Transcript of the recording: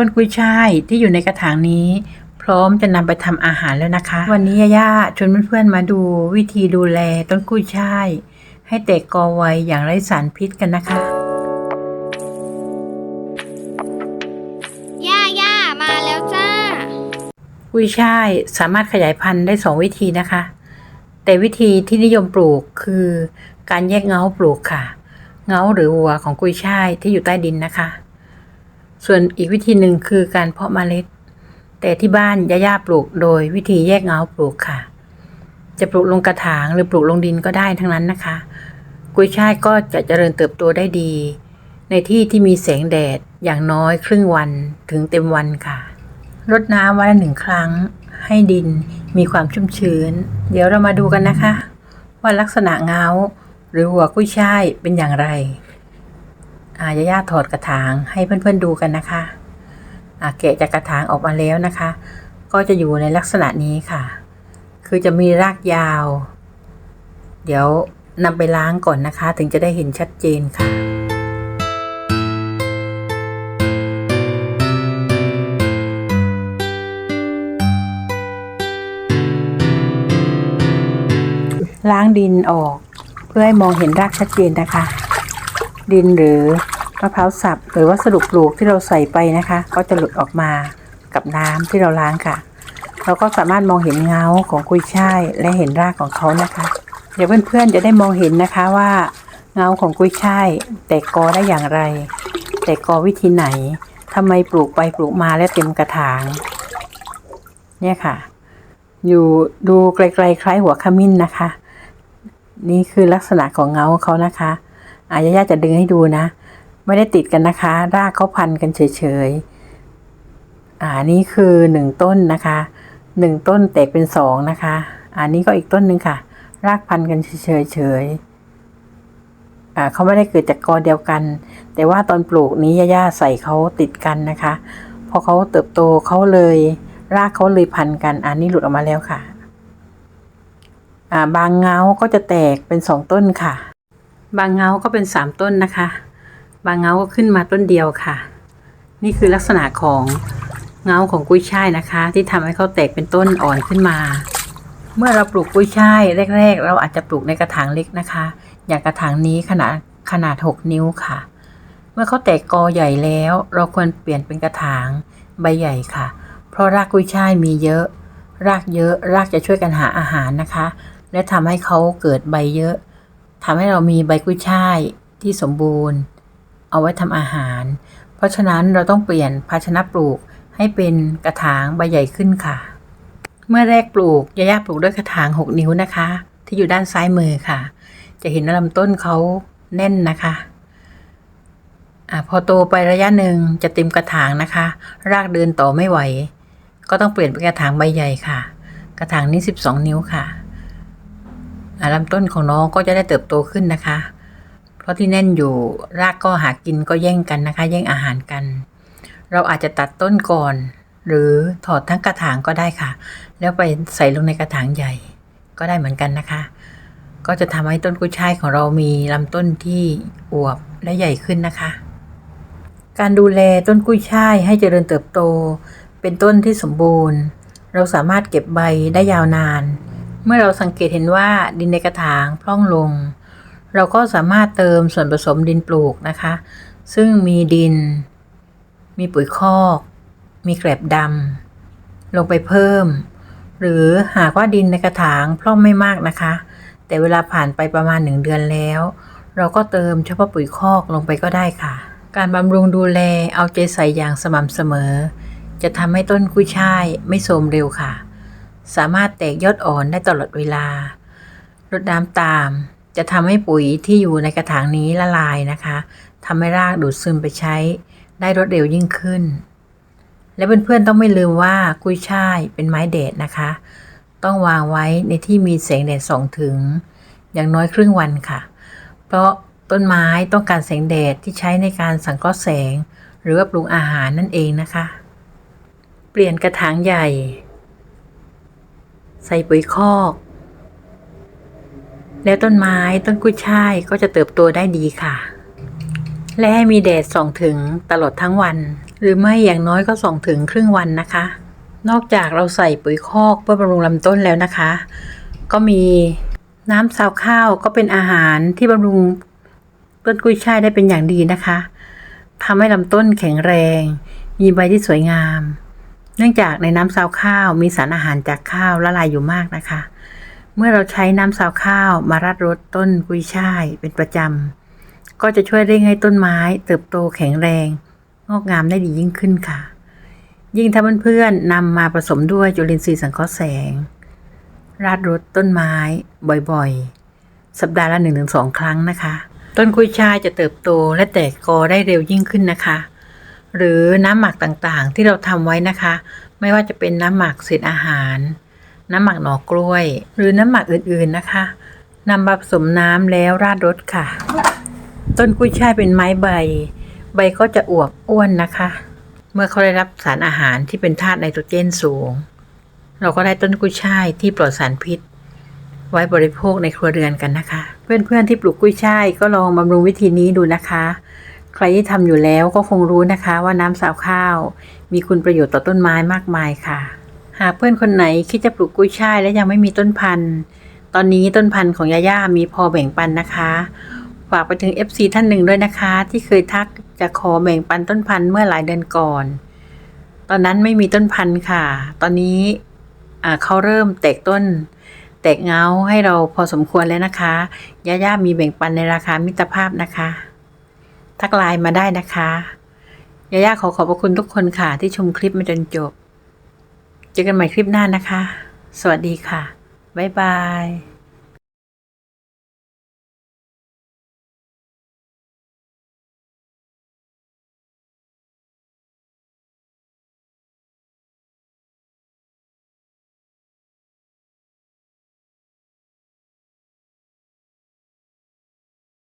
ต้นกุ้ยช่ายที่อยู่ในกระถางนี้ พร้อมจะนำไปทำอาหารแล้วนะคะ วันนี้ย่าๆชวนเพื่อนๆมาดูวิธีดูแลต้นกุ้ยช่ายให้แตกกอไวอย่างไร้สารพิษกันนะคะย่าย่ามาแล้วจ้า กุ้ยช่ายสามารถขยายพันธุ์ได้สองวิธีนะคะ แต่วิธีที่นิยมปลูกคือการแยกเงาปลูกค่ะ เงาหรือวัวของกุ้ยช่ายที่อยู่ใต้ดินนะคะ ส่วนอีกวิธีหนึ่งคือการเพาะเมล็ด แต่ที่บ้านย่าๆปลูกโดยวิธีแยกเงาปลูกค่ะ จะปลูกลงกระถางหรือปลูกลงดินก็ได้ทั้งนั้นนะคะ กุ้ยช่ายก็จะเจริญเติบโตได้ดี ในที่ที่มีแสงแดดอย่างน้อยครึ่งวันถึงเต็มวันค่ะรดน้ำวันละหนึ่งครั้ง ให้ดินมีความชุ่มชื้น เดี๋ยวเรามาดูกันนะคะ ว่าลักษณะเงาหรือหัวกุ้ยช่ายเป็นอย่างไร อายาย่าถอดกระถางให้เพื่อนๆดูกันนะคะอาแกะจากกระถางออกมาแล้วนะคะ ก็จะอยู่ในลักษณะนี้ค่ะ คือจะมีรากยาว เดี๋ยวนำไปล้างก่อนนะคะ ถึงจะได้เห็นชัดเจนค่ะล้างดินออก เพื่อให้มองเห็นรากชัดเจนนะคะ ดินหรือมะพร้าวสับหรือวัสดุปลูกที่เราใส่ไปนะคะ ก็จะหลุดออกมากับน้ำที่เราล้างค่ะ เราก็สามารถมองเห็นเงาของกุยช่ายและเห็นรากของเขานะคะ เดี๋ยวเพื่อนๆจะได้มองเห็นนะคะว่าเงาของกุยช่ายแตกกอได้อย่างไร แตกกอวิธีไหนทำไมปลูกไปปลูกมาและเต็มกระถาง เนี่ยค่ะ อยู่ดูไกลๆคล้ายหัวขมิ้นนะคะ นี่คือลักษณะของเงาเขานะคะ อายาย่าจะดึงให้ดูนะ ไม่ได้ติดกันนะคะ รากเขาพันกันเฉยๆอ่านี่คือหนึ่งต้นนะคะหนึ่งต้นแตกเป็นสองนะคะ อันนี้ก็อีกต้นหนึ่งค่ะ รากพันกันเฉยๆเฉยเขาไม่ได้เกิดจากกอเดียวกัน แต่ว่าตอนปลูกนี้ย่าใส่เขาติดกันนะคะ พอเขาเติบโตเขาเลย รากเขาเลยพันกัน อันนี้หลุดออกมาแล้วค่ะ บางเงาก็จะแตกเป็นสองต้นค่ะ บางเงาก็เป็นสามต้นนะคะ บางเงาก็ขึ้นมาต้นเดียวค่ะ นี่คือลักษณะของเงาของกุ้ยช่ายนะคะ ที่ทำให้เขาแตกเป็นต้นอ่อนขึ้นมา เมื่อเราปลูกกุ้ยช่ายแรก ๆ เราอาจจะปลูกในกระถางเล็กนะคะ อย่างกระถางนี้ขนาดขนาด 6 นิ้วค่ะ เมื่อเขาแตกกอใหญ่แล้ว เราควรเปลี่ยนเป็นกระถางใบใหญ่ค่ะ เพราะรากกุ้ยช่ายมีเยอะ รากเยอะ รากจะช่วยกันหาอาหารนะคะ และทำให้เขาเกิดใบเยอะ ทำให้เรามีใบกุ้ยช่ายที่สมบูรณ์ เอาไว้ทำอาหาร เพราะฉะนั้นเราต้องเปลี่ยนภาชนะปลูกให้เป็นกระถางใบใหญ่ขึ้นค่ะ เมื่อแรกปลูกย่าๆปลูกด้วยกระถาง 6 นิ้วนะคะ ที่อยู่ด้านซ้ายมือค่ะ จะเห็นลำต้นเขาแน่นนะคะอ่าพอโตไประยะหนึ่งจะเต็มกระถางนะคะ รากเดินต่อไม่ไหว ก็ต้องเปลี่ยนเป็นกระถางใบใหญ่ค่ะ กระถางนี้ 12 นิ้วค่ะ ลำต้นของน้องก็จะได้เติบโตขึ้นนะคะ เพราะที่แน่นอยู่รากก็หากินก็แย่งกันนะคะ แย่งอาหารกัน เราอาจจะตัดต้นก่อน หรือถอดทั้งกระถางก็ได้ค่ะ แล้วไปใส่ลงในกระถางใหญ่ ก็ได้เหมือนกันนะคะ ก็จะทำให้ต้นกุ้ยช่ายของเรามีลำต้นที่อวบและใหญ่ขึ้นนะคะ การดูแลต้นกุ้ยช่ายให้เจริญเติบโต เป็นต้นที่สมบูรณ์ เราสามารถเก็บใบได้ยาวนาน เมื่อเราสังเกตเห็นว่าดินในกระถางพร่องลง เราก็สามารถเติมส่วนผสมดินปลูกนะคะ ซึ่งมีดิน มีปุ๋ยคอก มีแกลบดำลงไปเพิ่ม หรือหากว่าดินในกระถางพร่องไม่มากนะคะ แต่เวลาผ่านไปประมาณหนึ่งเดือนแล้ว เราก็เติมเฉพาะปุ๋ยคอกลงไปก็ได้ค่ะ การบำรุงดูแลเอาใจใส่อย่างสม่ำเสมอ จะทำให้ต้นกุ้ยช่ายไม่โทรมเร็วค่ะ สามารถแตกยอดอ่อนได้ตลอดเวลารดน้ำตาม จะทำให้ปุ๋ยที่อยู่ในกระถางนี้ละลายนะคะทำให้รากดูดซึมไปใช้ ได้รวดเร็วยิ่งขึ้น และเพื่อนๆต้องไม่ลืมว่ากุ้ยช่ายเป็นไม้แดดนะคะ ต้องวางไว้ในที่มีแสงแดดส่องถึง อย่างน้อยครึ่งวันค่ะ เพราะต้นไม้ต้องการแสงแดดที่ใช้ในการสังเคราะห์แสง หรือว่าปรุงอาหารนั่นเองนะคะ เปลี่ยนกระถางใหญ่ ใส่ปุ๋ยคอก แล้วต้นไม้ต้นกุ้ยช่ายก็จะเติบโตได้ดีค่ะ และให้มีแดดส่องถึงตลอดทั้งวัน หรือไม่อย่างน้อยก็ส่องถึงครึ่งวันนะคะ นอกจากเราใส่ปุ๋ยคอกเพื่อบำรุงลำต้นแล้วนะคะ ก็มีน้ำซาวข้าวก็เป็นอาหารที่บำรุงต้นกุ้ยช่ายได้เป็นอย่างดีนะคะทำให้ลำต้นแข็งแรง มีใบที่สวยงาม เนื่องจากในน้ำซาวข้าวมีสารอาหารจากข้าวละลายอยู่มากนะคะ เมื่อเราใช้น้ำซาวข้าวมาราดรดต้นกุยช่ายเป็นประจำ ก็จะช่วยเร่งให้ต้นไม้ เติบโตแข็งแรง งอกงามได้ดียิ่งขึ้นค่ะ ยิ่งถ้าเพื่อนๆนำมาผสมด้วยจุลินทรีย์สังเคราะห์แสง ราดรดต้นไม้บ่อยๆ สัปดาห์ละ1-2 ครั้งนะคะ ต้นกุยช่ายจะเติบโตและแตกกอได้เร็วยิ่งขึ้นนะคะ หรือน้ำหมักต่างๆ ที่เราทำไว้นะคะ ไม่ว่าจะเป็นน้ำหมักเศษอาหาร น้ำหมักหน่อกล้วย หรือน้ำหมักอื่นๆนะคะนำมาผสมน้ำแล้วราดรดค่ะ ต้นกุ้ยช่ายเป็นไม้ใบ ใบก็จะอวบอ้วนนะคะ เมื่อเขาได้รับสารอาหารที่เป็นธาตุไนโตรเจนสูง เราก็ได้ต้นกุ้ยช่ายที่ปลอดสารพิษ ไว้บริโภคในครัวเรือนกันนะคะ เพื่อนๆที่ปลูกกุ้ยช่ายก็ลองบำรุงวิธีนี้ดูนะคะ ใครที่ทำอยู่แล้วก็คงรู้นะคะว่าน้ำสาวข้าว มีคุณประโยชน์ต่อต้นไม้มากมายค่ะ หากเพื่อนคนไหนคิดจะปลูกกุ้ยช่ายและยังไม่มีต้นพันธุ์ ตอนนี้ต้นพันธุ์ของยาย่ามีพอแบ่งปันนะคะฝากไปถึง FC ท่านหนึ่งด้วยนะคะ ที่เคยทักจะขอแบ่งปันต้นพันธุ์เมื่อหลายเดือนก่อน ตอนนั้นไม่มีต้นพันธุ์ค่ะ ตอนนี้เขาเริ่มแตกต้น แตกเงาให้เราพอสมควรแล้วนะคะย่าย่ามีแบ่งปันในราคามิตรภาพนะคะ ทักไลน์มาได้นะคะย่าย่าขอขอบพระคุณทุกคนค่ะ ที่ชมคลิปมาจนจบ เจอกันใหม่คลิปหน้านะคะ สวัสดีค่ะ บ๊ายบาย